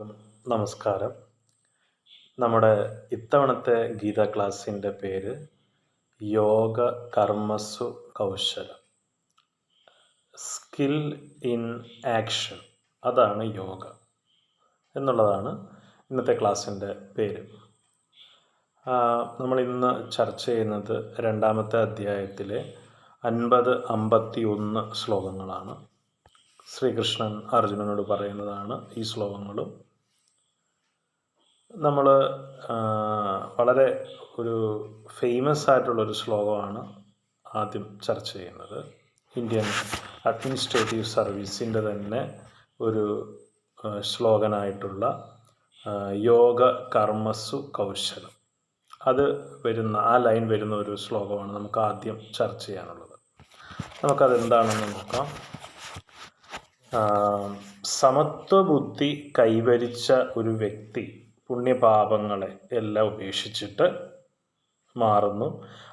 എല്ലാവർക്കും നമസ്കാരം. നമ്മുടെ ഇത്തവണത്തെ ഗീത ക്ലാസ്സിന്റെ പേര് യോഗ കർമ്മസു കൗശലം. Skill in action. അതാണ് യോഗ എന്നുള്ളതാണ് ഇന്നത്തെ ക്ലാസ്സിന്റെ പേര്. നമ്മൾ ഇന്ന് ചർച്ച ചെയ്യുന്നത് രണ്ടാമത്തെ അധ്യായത്തിലെ അൻപത് അമ്പത്തി ഒന്ന് ശ്ലോകങ്ങളാണ്. ശ്രീകൃഷ്ണൻ അർജുനനോട് പറയുന്നതാണ് ഈ ശ്ലോകങ്ങളും നമ്മൾ വളരെ ഒരു ഫേമസ് ആയിട്ടുള്ളൊരു ശ്ലോകമാണ് ആദ്യം ചർച്ച ചെയ്യുന്നത്. ഇന്ത്യൻ അഡ്മിനിസ്ട്രേറ്റീവ് സർവീസിന്റെ തന്നെ ഒരു ശ്ലോകനായിട്ടുള്ള യോഗ കർമ്മസു കൗശലം. അത് വരുന്ന ആ ലൈൻ വരുന്ന ഒരു ശ്ലോകമാണ് നമുക്ക് ആദ്യം ചർച്ച ചെയ്യാനുള്ളത്. നമുക്കതെന്താണെന്ന് നോക്കാം. സമത്വബുദ്ധി കൈവരിച്ച ഒരു വ്യക്തി പുണ്യപാപങ്ങളെ എല്ലാം ഉപേക്ഷിച്ചിട്ട് മാറുന്നു.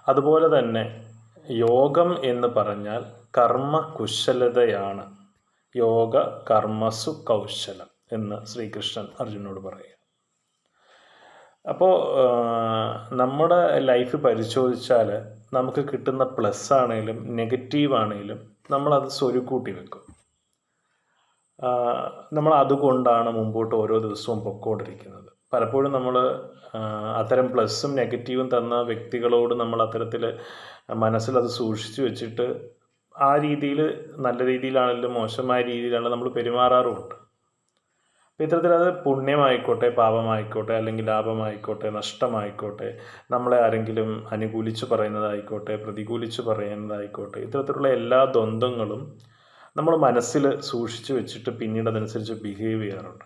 അതുപോലെ തന്നെ യോഗം എന്ന് പറഞ്ഞാൽ കർമ്മ കുശലതയാണ് യോഗ കർമ്മസു കൗശലം എന്ന് ശ്രീകൃഷ്ണൻ അർജുനോട് പറയുക. അപ്പോൾ നമ്മുടെ ലൈഫ് പരിശോധിച്ചാൽ നമുക്ക് കിട്ടുന്ന പ്ലസ് ആണെങ്കിലും നെഗറ്റീവ് ആണെങ്കിലും നമ്മളത് സ്വരുക്കൂട്ടി വെക്കും. നമ്മൾ അതുകൊണ്ടാണ് മുമ്പോട്ട് ഓരോ ദിവസവും പൊക്കോണ്ടിരിക്കുന്നത്. പലപ്പോഴും നമ്മൾ അത്തരം പ്ലസ്സും നെഗറ്റീവും തന്ന വ്യക്തികളോട് നമ്മൾ അത്തരത്തിൽ മനസ്സിൽ അത് സൂക്ഷിച്ചു വെച്ചിട്ട് ആ രീതിയിൽ നല്ല രീതിയിലാണെങ്കിലും മോശമായ രീതിയിലാണ് നമ്മൾ പെരുമാറാറുമുണ്ട്. അപ്പോൾ ഇത്തരത്തിൽ അത് പുണ്യമായിക്കോട്ടെ പാപമായിക്കോട്ടെ അല്ലെങ്കിൽ ലാഭമായിക്കോട്ടെ നഷ്ടമായിക്കോട്ടെ നമ്മളെ ആരെങ്കിലും അനുകൂലിച്ച് പറയുന്നതായിക്കോട്ടെ പ്രതികൂലിച്ച് പറയുന്നതായിക്കോട്ടെ ഇത്തരത്തിലുള്ള എല്ലാ ദ്വന്ദ്ങ്ങളും നമ്മൾ മനസ്സിൽ സൂക്ഷിച്ചു വെച്ചിട്ട് പിന്നീട് അതനുസരിച്ച് ബിഹേവ് ചെയ്യാറുണ്ട്.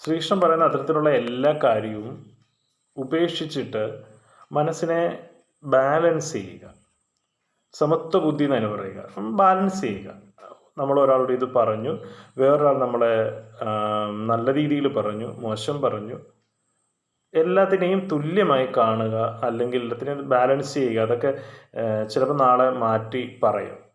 ശ്രീകൃഷ്ണൻ പറയുന്ന അത്തരത്തിലുള്ള എല്ലാ കാര്യവും ഉപേക്ഷിച്ചിട്ട് മനസ്സിനെ ബാലൻസ് ചെയ്യുക. സമത്വ ബുദ്ധി എന്ന് പറയുക. ബാലൻസ് ചെയ്യുക. നമ്മൾ ഒരാളുടെ ഇത് പറഞ്ഞു വേറൊരാൾ നമ്മളെ നല്ല രീതിയിൽ പറഞ്ഞു മോശം പറഞ്ഞു എല്ലാത്തിനെയും തുല്യമായി കാണുക അല്ലെങ്കിൽ എല്ലാത്തിനെയും ബാലൻസ് ചെയ്യുക അതൊക്കെ ചിലപ്പോൾ നാളെ മാറ്റി പറയും.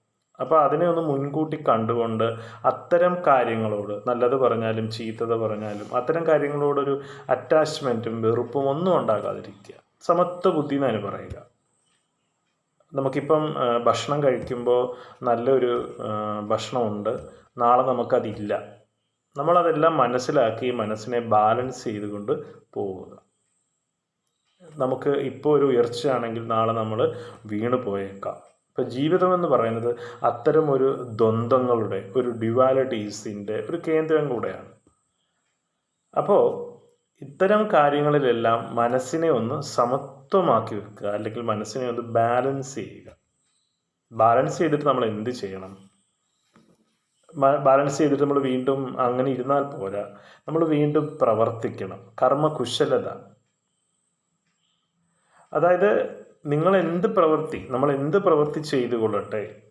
അപ്പോൾ അതിനെ ഒന്ന് മുൻകൂട്ടി കണ്ടുകൊണ്ട് അത്തരം കാര്യങ്ങളോട് നല്ലത് പറഞ്ഞാലും ചീത്തത പറഞ്ഞാലും അത്തരം കാര്യങ്ങളോടൊരു അറ്റാച്ച്മെന്റും വെറുപ്പും ഒന്നും ഉണ്ടാകാതിരിക്കുക. സമത്വ ബുദ്ധി എന്നാണ് പറയുക. നമുക്കിപ്പം ഭക്ഷണം കഴിക്കുമ്പോൾ നല്ലൊരു ഭക്ഷണമുണ്ട്. നാളെ നമുക്കതില്ല. നമ്മളതെല്ലാം മനസ്സിലാക്കി മനസ്സിനെ ബാലൻസ് ചെയ്തുകൊണ്ട് പോവുക. നമുക്ക് ഇപ്പോൾ ഒരു ഉയർച്ചയാണെങ്കിൽ നാളെ നമ്മൾ വീണ് പോയേക്കാം ഇപ്പം ജീവിതം എന്ന് പറയുന്നത് അത്തരം ഒരു ദ്വന്ദ്ങ്ങളുടെ ഒരു ഡ്യുവാലിറ്റീസിന്റെ ഒരു കേന്ദ്രം കൂടെയാണ്. അപ്പോൾ ഇത്തരം കാര്യങ്ങളിലെല്ലാം മനസ്സിനെ ഒന്ന് സമത്വമാക്കി വെക്കുക അല്ലെങ്കിൽ മനസ്സിനെ ഒന്ന് ബാലൻസ് ചെയ്യുക. ബാലൻസ് ചെയ്തിട്ട് നമ്മൾ എന്ത് ചെയ്യണം? ബാലൻസ് ചെയ്തിട്ട് നമ്മൾ വീണ്ടും അങ്ങനെ ഇരുന്നാൽ പോരാ. നമ്മൾ വീണ്ടും പ്രവർത്തിക്കണം. കർമ്മകുശലത അതായത് നിങ്ങൾ എന്ത് പ്രവൃത്തി നമ്മൾ എന്ത് പ്രവൃത്തി ചെയ്തു കൊള്ളട്ടെ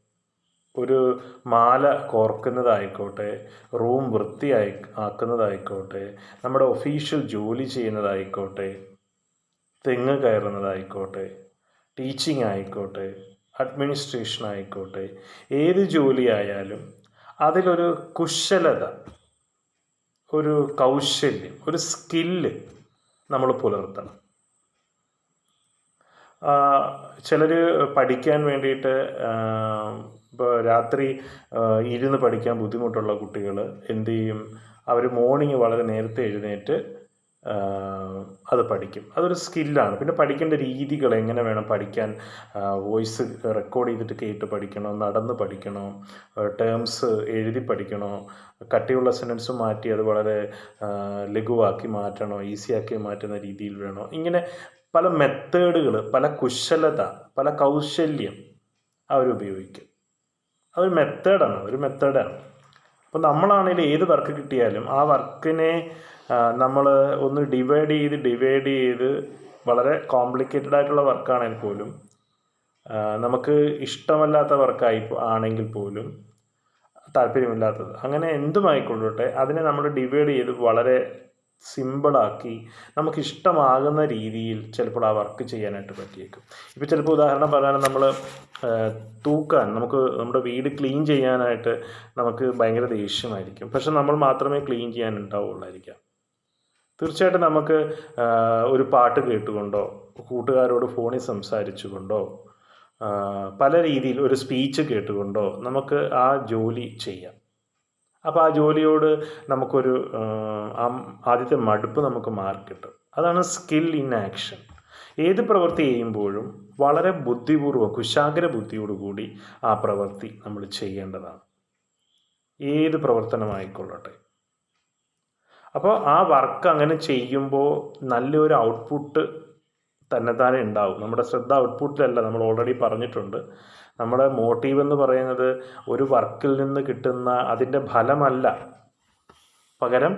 ഒരു മാല കോർക്കുന്നതായിക്കോട്ടെ റൂം വൃത്തിയായി ആക്കുന്നതായിക്കോട്ടെ നമ്മുടെ ഒഫീഷ്യൽ ജോലി ചെയ്യുന്നതായിക്കോട്ടെ തെങ്ങ് കയറുന്നതായിക്കോട്ടെ ടീച്ചിങ് ആയിക്കോട്ടെ അഡ്മിനിസ്ട്രേഷൻ ആയിക്കോട്ടെ ഏത് ജോലിയായാലും അതിലൊരു കുശലത ഒരു കൗശല്യം ഒരു സ്കില്ല് നമ്മൾ പുലർത്തണം. ചിലർ പഠിക്കാൻ വേണ്ടിയിട്ട് ഇപ്പോൾ രാത്രി ഇരുന്ന് പഠിക്കാൻ ബുദ്ധിമുട്ടുള്ള കുട്ടികൾ എന്ത് ചെയ്യും? അവർ മോർണിംഗ് വളരെ നേരത്തെ എഴുന്നേറ്റ് അത് പഠിക്കും. അതൊരു സ്കില്ലാണ് പിന്നെ പഠിക്കേണ്ട രീതികൾ എങ്ങനെ വേണം പഠിക്കാൻ? വോയിസ് റെക്കോർഡ് ചെയ്തിട്ട് കേട്ട് പഠിക്കണോ? നടന്ന് പഠിക്കണോ? ടേംസ് എഴുതി പഠിക്കണോ? കട്ടിയുള്ള സെന്റൻസ് മാറ്റി അത് വളരെ ലഘുവാക്കി മാറ്റണോ? ഈസിയാക്കി മാറ്റുന്ന രീതിയിൽ വേണോ? ഇങ്ങനെ പല മെത്തേഡുകൾ പല കുശലത പല കൗശല്യം അവരുപയോഗിക്കും അതൊരു മെത്തേഡാണ് ഒരു മെത്തേഡാണ്. അപ്പോൾ നമ്മളാണെങ്കിൽ ഏത് വർക്ക് കിട്ടിയാലും ആ വർക്കിനെ നമ്മൾ ഒന്ന് ഡിവൈഡ് ചെയ്ത് ഡിവൈഡ് ചെയ്ത് വളരെ കോംപ്ലിക്കേറ്റഡ് ആയിട്ടുള്ള വർക്കാണെങ്കിൽ പോലും നമുക്ക് ഇഷ്ടമല്ലാത്ത വർക്കായി ആണെങ്കിൽ പോലും താല്പര്യമില്ലാത്തത്. അങ്ങനെ എന്തുമായിക്കൊള്ളട്ടെ അതിനെ നമ്മൾ ഡിവൈഡ് ചെയ്ത് വളരെ സിമ്പിളാക്കി നമുക്ക് ഇഷ്ടമാകുന്ന രീതിയിൽ ചിലപ്പോൾ ആ വർക്ക് ചെയ്യാനായിട്ട് പറ്റിയേക്കും. ഇപ്പോൾ ചിലപ്പോൾ ഉദാഹരണം പറഞ്ഞാൽ നമ്മൾ തൂക്കാൻ നമുക്ക് നമ്മുടെ വീട് ക്ലീൻ ചെയ്യാനായിട്ട് നമുക്ക് ഭയങ്കര ദേഷ്യമായിരിക്കും. പക്ഷെ നമ്മൾ മാത്രമേ ക്ലീൻ ചെയ്യാൻ ഉണ്ടാവുള്ളായിരിക്കാം തീർച്ചയായിട്ടും നമുക്ക് ഒരു പാട്ട് കേട്ടുകൊണ്ടോ കൂട്ടുകാരോട് ഫോണിൽ സംസാരിച്ചുകൊണ്ടോ പല രീതിയിൽ ഒരു സ്പീച്ച് കേട്ടുകൊണ്ടോ നമുക്ക് ആ ജോലി ചെയ്യാം. അപ്പോൾ ആ ജോലിയോട് നമുക്കൊരു ആദ്യത്തെ മടുപ്പ് നമുക്ക് മാറിക്കിട്ടും അതാണ് സ്കിൽ ഇൻ ആക്ഷൻ ഏത് പ്രവൃത്തി ചെയ്യുമ്പോഴും വളരെ ബുദ്ധിപൂർവം കുശാഗ്ര ബുദ്ധിയോടുകൂടി ആ പ്രവൃത്തി നമ്മൾ ചെയ്യേണ്ടതാണ്. ഏത് പ്രവർത്തനമായിക്കൊള്ളട്ടെ. അപ്പോൾ ആ വർക്ക് അങ്ങനെ ചെയ്യുമ്പോൾ നല്ലൊരു ഔട്ട്പുട്ട് തന്നെ തന്നെത്താനെ ഉണ്ടാവും. നമ്മുടെ ശ്രദ്ധ ഔട്ട്പുട്ടിലല്ല നമ്മൾ ഓൾറെഡി പറഞ്ഞിട്ടുണ്ട്. നമ്മുടെ മോട്ടീവ് എന്ന് പറയുന്നത് ഒരു വർക്കിൽ നിന്ന് കിട്ടുന്ന അതിന്റെ ഫലമല്ല. പകരം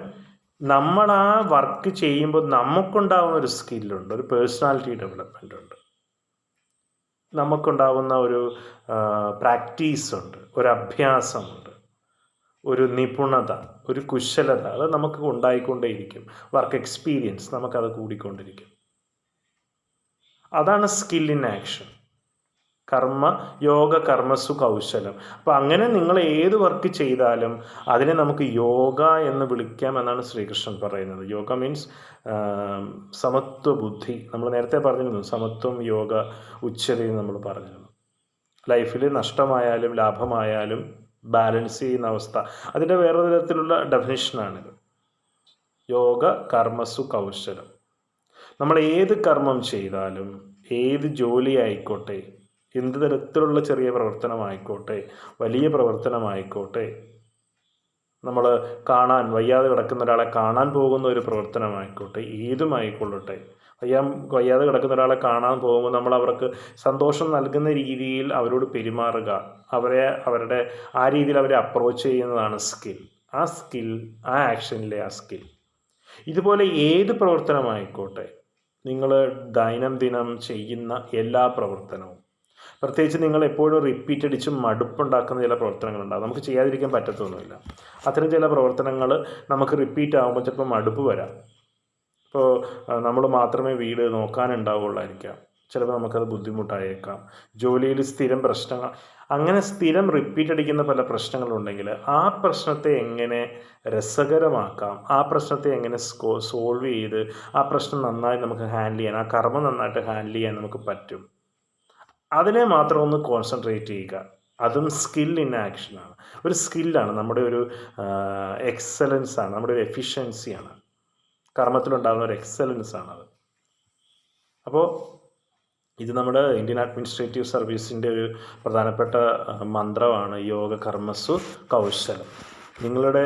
നമ്മൾ ആ വർക്ക് ചെയ്യുമ്പോൾ നമുക്കുണ്ടാവുന്ന ഒരു സ്കില്ലുണ്ട് ഒരു പേഴ്സണാലിറ്റി ഡെവലപ്മെന്റ് ഉണ്ട്. നമുക്കുണ്ടാവുന്ന ഒരു പ്രാക്ടീസ് ഉണ്ട് ഒരു അഭ്യാസമുണ്ട് ഒരു നിപുണത ഒരു കുശലത അത് നമുക്ക് ഉണ്ടായിക്കൊണ്ടേയിരിക്കും. വർക്ക് എക്സ്പീരിയൻസ് നമുക്കത് കൂടിക്കൊണ്ടിരിക്കും. അതാണ് സ്കിൽ ഇൻ ആക്ഷൻ കർമ്മ യോഗ കർമ്മസു കൗശലം. അപ്പം അങ്ങനെ നിങ്ങൾ ഏത് വർക്ക് ചെയ്താലും അതിനെ നമുക്ക് യോഗ എന്ന് വിളിക്കാം എന്നാണ് ശ്രീകൃഷ്ണൻ പറയുന്നത്. യോഗ മീൻസ് സമത്വ ബുദ്ധി. നമ്മൾ നേരത്തെ പറഞ്ഞിരുന്നു സമത്വം യോഗ ഉച്ചതയും നമ്മൾ പറഞ്ഞിരുന്നു. ലൈഫിൽ നഷ്ടമായാലും ലാഭമായാലും ബാലൻസ് ചെയ്യുന്ന അവസ്ഥ. അതിന്റെ വേറെ തരത്തിലുള്ള ഡെഫിനിഷനാണിത് യോഗ കർമ്മസു കൗശലം. നമ്മൾ ഏത് കർമ്മം ചെയ്താലും ഏത് ജോലി ആയിക്കോട്ടെ എന്ത് തരത്തിലുള്ള ചെറിയ പ്രവർത്തനമായിക്കോട്ടെ വലിയ പ്രവർത്തനമായിക്കോട്ടെ നമ്മൾ കാണാൻ വയ്യാതെ കിടക്കുന്ന ഒരാളെ കാണാൻ പോകുന്ന ഒരു പ്രവർത്തനമായിക്കോട്ടെ ഏതുമായിക്കൊള്ളട്ടെ. വയ്യാ വയ്യാതെ കിടക്കുന്ന ഒരാളെ കാണാൻ പോകുമ്പോൾ നമ്മൾ അവർക്ക് സന്തോഷം നൽകുന്ന രീതിയിൽ അവരോട് പെരുമാറുക. അവരെ അവരുടെ ആ രീതിയിൽ അവരെ അപ്രോച്ച് ചെയ്യുന്നതാണ് സ്കിൽ ആ സ്കിൽ ആ ആക്ഷനിലെ ആ സ്കിൽ ഇതുപോലെ ഏത് പ്രവർത്തനമായിക്കോട്ടെ നിങ്ങൾ ദൈനംദിനം ചെയ്യുന്ന എല്ലാ പ്രവർത്തനവും. പ്രത്യേകിച്ച് നിങ്ങൾ എപ്പോഴും റിപ്പീറ്റ് അടിച്ച് മടുപ്പുണ്ടാക്കുന്ന ചില പ്രവർത്തനങ്ങളുണ്ടാകും നമുക്ക് ചെയ്യാതിരിക്കാൻ പറ്റത്തൊന്നുമില്ല. അത്തരം ചില പ്രവർത്തനങ്ങൾ നമുക്ക് റിപ്പീറ്റ് ആകുമ്പോൾ ചിലപ്പോൾ മടുപ്പ് വരാം. ഇപ്പോൾ നമ്മൾ മാത്രമേ വീട് നോക്കാനുണ്ടാവുള്ളായിരിക്കാം. ചിലപ്പോൾ നമുക്കത് ബുദ്ധിമുട്ടായേക്കാം. ജോലിയിൽ സ്ഥിരം പ്രശ്നങ്ങൾ അങ്ങനെ സ്ഥിരം റിപ്പീറ്റ് അടിക്കുന്ന പല പ്രശ്നങ്ങളുണ്ടെങ്കിൽ ആ പ്രശ്നത്തെ എങ്ങനെ രസകരമാക്കാം ആ പ്രശ്നത്തെ എങ്ങനെ സോൾവ് ചെയ്ത് ആ പ്രശ്നം നന്നായി നമുക്ക് ഹാൻഡിൽ ചെയ്യാൻ ആ കർമ്മം നന്നായിട്ട് ഹാൻഡിൽ ചെയ്യാൻ നമുക്ക് പറ്റും. അതിനെ മാത്രം ഒന്ന് കോൺസെൻട്രേറ്റ് ചെയ്യുക. അതും സ്കിൽ ഇൻ ആക്ഷനാണ് ഒരു സ്കില്ലാണ് നമ്മുടെ ഒരു എക്സലൻസ് ആണ്. നമ്മുടെ ഒരു എഫിഷ്യൻസിയാണ് കർമ്മത്തിലുണ്ടാകുന്ന ഒരു എക്സലൻസ് ആണത് അപ്പോൾ ഇത് നമ്മുടെ ഇന്ത്യൻ അഡ്മിനിസ്ട്രേറ്റീവ് സർവീസിന്റെ ഒരു പ്രധാനപ്പെട്ട മന്ത്രമാണ് യോഗ കർമ്മസു കൗശലം. നിങ്ങളുടെ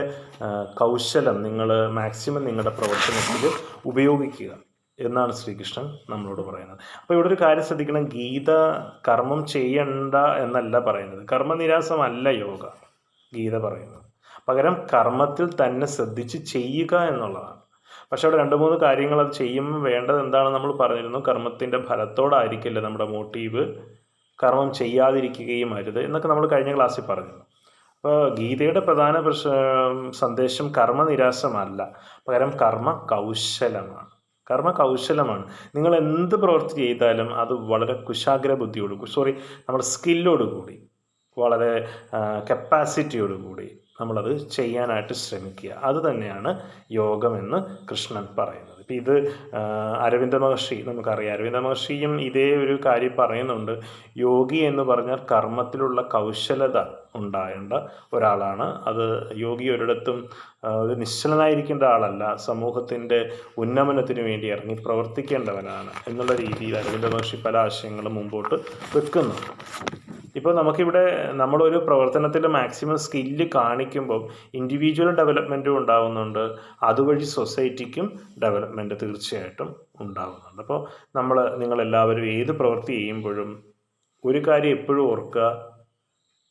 കൗശലം നിങ്ങൾ മാക്സിമം നിങ്ങളുടെ പ്രവർത്തനത്തിൽ ഉപയോഗിക്കുക. എന്നാണ് ശ്രീകൃഷ്ണൻ നമ്മളോട് പറയുന്നത്. അപ്പോൾ ഇവിടെ ഒരു കാര്യം ശ്രദ്ധിക്കണം. ഗീത കർമ്മം ചെയ്യണ്ട എന്നല്ല പറയുന്നത്. കർമ്മനിരാസമല്ല യോഗ ഗീത പറയുന്നത്. പകരം കർമ്മത്തിൽ തന്നെ ശ്രദ്ധിച്ച് ചെയ്യുക എന്നുള്ളതാണ്. പക്ഷെ അവിടെ രണ്ട് മൂന്ന് കാര്യങ്ങൾ അത് ചെയ്യുമ്പോൾ വേണ്ടത് എന്താണ് നമ്മൾ പറഞ്ഞിരുന്നു. കർമ്മത്തിന്റെ ഫലത്തോടായിരിക്കില്ല നമ്മുടെ മോട്ടീവ്. കർമ്മം ചെയ്യാതിരിക്കുകയും അരുത് എന്നൊക്കെ നമ്മൾ കഴിഞ്ഞ ക്ലാസ്സിൽ പറഞ്ഞിരുന്നു. അപ്പോൾ ഗീതയുടെ പ്രധാന സന്ദേശം കർമ്മനിരാശമല്ല പകരം കർമ്മ കൗശലമാണ് കർമ്മ കൗശലമാണ്. നിങ്ങൾ എന്ത് പ്രവൃത്തി ചെയ്താലും അത് വളരെ കുശാഗ്ര ബുദ്ധിയോട് സോറി നമ്മുടെ സ്കില്ലോട് കൂടി വളരെ കപ്പാസിറ്റിയോട് കൂടി നമ്മളത് ചെയ്യാനായിട്ട് ശ്രമിക്കുക. അത് തന്നെയാണ് യോഗമെന്ന് കൃഷ്ണൻ പറയുന്നത്. ഇപ്പം ഇത് അരവിന്ദ മഹർഷി നമുക്കറിയാം. അരവിന്ദ മഹർഷിയും ഇതേ ഒരു കാര്യം പറയുന്നുണ്ട്. യോഗി എന്ന് പറഞ്ഞാൽ കർമ്മത്തിലുള്ള കൗശലത ഉണ്ടായേണ്ട ഒരാളാണ്. അത് യോഗി ഒരിടത്തും ഒരു നിശ്ചലനായിരിക്കേണ്ട ആളല്ല. സമൂഹത്തിന്റെ ഉന്നമനത്തിന് വേണ്ടി ഇറങ്ങി പ്രവർത്തിക്കേണ്ടവനാണ് എന്നുള്ള രീതിയിൽ അരവിന്ദ മഹർഷി പല ആശയങ്ങളും മുമ്പോട്ട് വെക്കുന്നുണ്ട്. ഇപ്പോൾ നമുക്കിവിടെ നമ്മളൊരു പ്രവർത്തനത്തിൽ മാക്സിമം സ്കില്ല് കാണിക്കുമ്പോൾ ഇൻഡിവിജ്വൽ ഡെവലപ്മെന്റും ഉണ്ടാകുന്നുണ്ട് അതുവഴി സൊസൈറ്റിക്കും ഡെവലപ്മെന്റ് തീർച്ചയായിട്ടും ഉണ്ടാകുന്നുണ്ട് അപ്പോൾ നമ്മൾ നിങ്ങളെല്ലാവരും ഏത് പ്രവൃത്തി ചെയ്യുമ്പോഴും ഒരു കാര്യം എപ്പോഴും ഓർക്കുക.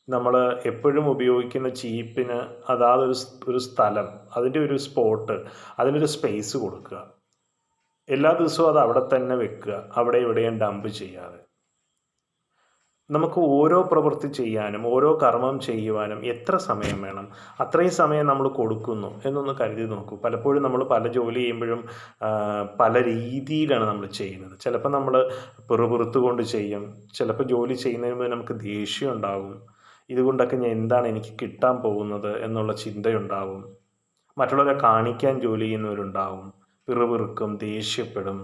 നമ്മൾ എപ്പോഴും ഉപയോഗിക്കുന്ന ചീപ്പിന് അതാതൊരു ഒരു ഒരു സ്ഥലം അതിന്റെ ഒരു സ്പോട്ട് അതിനൊരു സ്പേസ് കൊടുക്കുക. എല്ലാ ദിവസവും അത് അവിടെ തന്നെ വെക്കുക. അവിടെ ഇവിടെയും ഡംപ് ചെയ്യാതെ. നമുക്ക് ഓരോ പ്രവൃത്തി ചെയ്യാനും ഓരോ കർമ്മം ചെയ്യുവാനും എത്ര സമയം വേണം? അത്രയും സമയം നമ്മൾ കൊടുക്കുന്നു എന്നൊന്ന് കരുതി നോക്കൂ. പലപ്പോഴും നമ്മൾ പല ജോലി ചെയ്യുമ്പോഴും പല രീതിയിലാണ് നമ്മൾ ചെയ്യുന്നത്. ചിലപ്പോൾ നമ്മൾ പിറുപിറുത്ത് കൊണ്ട് ചെയ്യും. ചിലപ്പോൾ ജോലി ചെയ്യുന്നതിന് മുമ്പ് നമുക്ക് ദേഷ്യം ഉണ്ടാകും. ഇതുകൊണ്ടൊക്കെ ഞാൻ എന്താണ് എനിക്ക് കിട്ടാൻ പോകുന്നത് എന്നുള്ള ചിന്തയുണ്ടാവും. മറ്റുള്ളവരെ കാണിക്കാൻ ജോലി ചെയ്യുന്നവരുണ്ടാവും. പിറുപിറുക്കും ദേഷ്യപ്പെടും.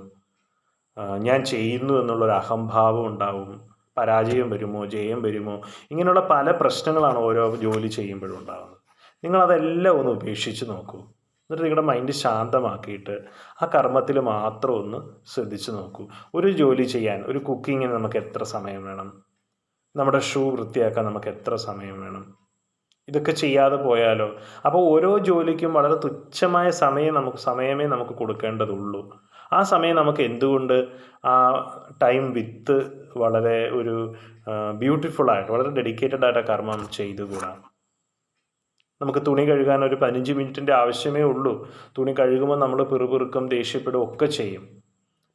ഞാൻ ചെയ്യുന്നു എന്നുള്ളൊരു അഹംഭാവം ഉണ്ടാവും. പരാജയം വരുമോ ജയം വരുമോ ഇങ്ങനെയുള്ള പല പ്രശ്നങ്ങളാണ് ഓരോ ജോലി ചെയ്യുമ്പോഴും ഉണ്ടാകുന്നത് നിങ്ങളതെല്ലാം ഒന്ന് ഉപേക്ഷിച്ച് നോക്കൂ. എന്നിട്ട് നിങ്ങളുടെ മൈൻഡ് ശാന്തമാക്കിയിട്ട് ആ കർമ്മത്തിൽ മാത്രം ഒന്ന് ശ്രദ്ധിച്ച് നോക്കൂ. ഒരു ജോലി ചെയ്യാൻ ഒരു കുക്കിങ്ങിന് നമുക്ക് എത്ര സമയം വേണം? നമ്മുടെ ഷൂ വൃത്തിയാക്കാൻ നമുക്ക് എത്ര സമയം വേണം? ഇതൊക്കെ ചെയ്യാതെ പോയാലോ? അപ്പോൾ ഓരോ ജോലിക്കും വളരെ തുച്ഛമായ സമയം നമുക്ക് സമയമേ നമുക്ക് കൊടുക്കേണ്ടതുള്ളൂ. ആ സമയം നമുക്ക് എന്തുകൊണ്ട് ആ ടൈം വിത്ത് വളരെ ഒരു ബ്യൂട്ടിഫുൾ ആയിട്ട് വളരെ ഡെഡിക്കേറ്റഡ് ആയിട്ട് കർമ്മം ചെയ്തുകൂടാ? നമുക്ക് തുണി കഴുകാൻ ഒരു പതിനഞ്ച് മിനിറ്റിന്റെ ആവശ്യമേ ഉള്ളൂ. തുണി കഴുകുമ്പോൾ നമ്മൾ പിറുപിറുക്കും ദേഷ്യപ്പെടും ഒക്കെ ചെയ്യും.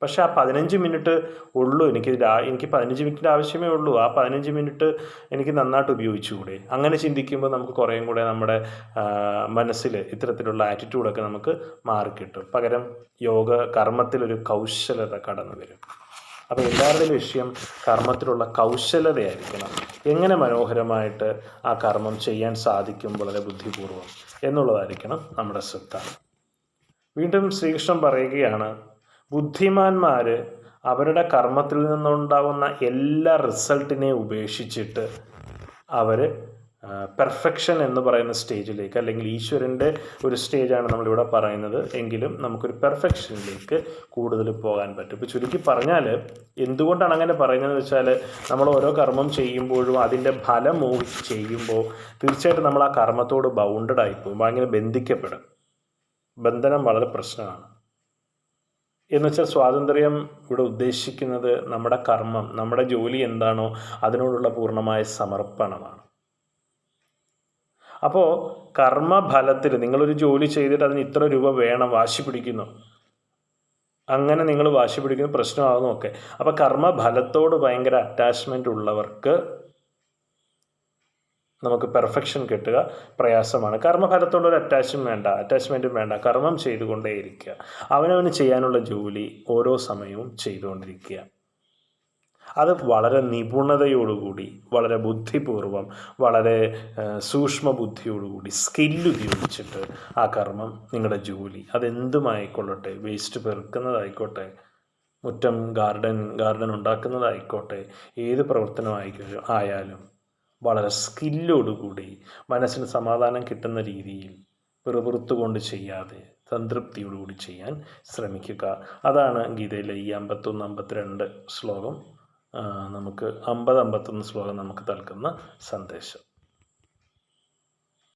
പക്ഷേ ആ പതിനഞ്ച് മിനിറ്റ് ഉള്ളൂ. എനിക്ക് എനിക്ക് പതിനഞ്ച് മിനിറ്റിന്റെ ആവശ്യമേ ഉള്ളൂ. ആ പതിനഞ്ച് മിനിറ്റ് എനിക്ക് നന്നായിട്ട് ഉപയോഗിച്ചുകൂടെ? അങ്ങനെ ചിന്തിക്കുമ്പോൾ നമുക്ക് കുറേയും കൂടെ നമ്മുടെ മനസ്സിൽ ഇത്തരത്തിലുള്ള ആറ്റിറ്റ്യൂഡൊക്കെ നമുക്ക് മാറിക്കിട്ടും പകരം യോഗ കർമ്മത്തിലൊരു കൗശലത കടന്നു വരും. അപ്പോൾ എല്ലാവരുടെയും വിഷയം കർമ്മത്തിലുള്ള കൗശലതയായിരിക്കണം. എങ്ങനെ മനോഹരമായിട്ട് ആ കർമ്മം ചെയ്യാൻ സാധിക്കും വളരെ ബുദ്ധിപൂർവം എന്നുള്ളതായിരിക്കണം നമ്മുടെ ശ്രദ്ധ. വീണ്ടും ശ്രീകൃഷ്ണൻ പറയുകയാണ് ബുദ്ധിമാന്മാർ അവരുടെ കർമ്മത്തിൽ നിന്നുണ്ടാവുന്ന എല്ലാ റിസൾട്ടിനെ ഉപേക്ഷിച്ചിട്ട് അവർ പെർഫെക്ഷൻ എന്ന് പറയുന്ന സ്റ്റേജിലേക്ക് അല്ലെങ്കിൽ ഈശ്വരന്റെ ഒരു സ്റ്റേജാണ് നമ്മളിവിടെ പറയുന്നത്. എങ്കിലും നമുക്കൊരു പെർഫെക്ഷനിലേക്ക് കൂടുതൽ പോകാൻ പറ്റും. ഇപ്പോൾ ചുരുക്കി പറഞ്ഞാൽ എന്തുകൊണ്ടാണ് അങ്ങനെ പറയുന്നതെന്ന് വെച്ചാൽ നമ്മൾ ഓരോ കർമ്മം ചെയ്യുമ്പോഴും അതിന്റെ ഫലം മോഹിച്ച് ചെയ്യുമ്പോൾ തീർച്ചയായിട്ടും നമ്മൾ ആ കർമ്മത്തോട് ബൗണ്ടഡ് ആയിപ്പോകും. ഭയങ്കര ബന്ധിക്കപ്പെടും. ബന്ധനം വളരെ പ്രശ്നമാണ്. എന്നുവെച്ചാൽ സ്വാതന്ത്ര്യം ഇവിടെ ഉദ്ദേശിക്കുന്നത് നമ്മുടെ കർമ്മം നമ്മുടെ ജോലി എന്താണോ അതിനോടുള്ള പൂർണമായ സമർപ്പണമാണ്. അപ്പോൾ കർമ്മഫലത്തിൽ നിങ്ങളൊരു ജോലി ചെയ്തിട്ട് അതിന് ഇത്ര രൂപ വേണം വാശി പിടിക്കുന്നു. അങ്ങനെ നിങ്ങൾ വാശി പിടിക്കുന്ന പ്രശ്നമാകുന്നു ഒക്കെ അപ്പോൾ കർമ്മഫലത്തോട് ഭയങ്കര അറ്റാച്ച്മെന്റ് ഉള്ളവർക്ക് നമുക്ക് പെർഫെക്ഷൻ കിട്ടുക പ്രയാസമാണ്. കർമ്മഫലത്തോടൊരു അറ്റാച്ചും വേണ്ട അറ്റാച്ച്മെന്റും വേണ്ട. കർമ്മം ചെയ്തുകൊണ്ടേയിരിക്കുക. അവനവന് ചെയ്യാനുള്ള ജോലി ഓരോ സമയവും ചെയ്തുകൊണ്ടിരിക്കുക. അത് വളരെ നിപുണതയോടുകൂടി വളരെ ബുദ്ധിപൂർവം വളരെ സൂക്ഷ്മ ബുദ്ധിയോടുകൂടി സ്കില്ല് ഉപയോഗിച്ചിട്ട് ആ കർമ്മം നിങ്ങളുടെ ജോലി. അതെന്തുമായിക്കൊള്ളട്ടെ? വേസ്റ്റ് പെറുക്കുന്നതായിക്കോട്ടെ? മുറ്റം ഗാർഡൻ ഗാർഡൻ ഉണ്ടാക്കുന്നതായിക്കോട്ടെ? ഏത് പ്രവർത്തനമായിക്കോ ആയാലും വളരെ സ്കില്ലോടുകൂടി മനസ്സിന് സമാധാനം കിട്ടുന്ന രീതിയിൽ പിറുപിറുത്തു കൊണ്ട് ചെയ്യാതെ സംതൃപ്തിയോടുകൂടി ചെയ്യാൻ ശ്രമിക്കുക. അതാണ് ഗീതയിലെ ഈ അമ്പത്തൊന്ന് അമ്പത്തിരണ്ട് ശ്ലോകം. നമുക്ക് അമ്പത് അമ്പത്തൊന്ന് ശ്ലോകം നമുക്ക് തൽക്കുന്ന സന്ദേശം.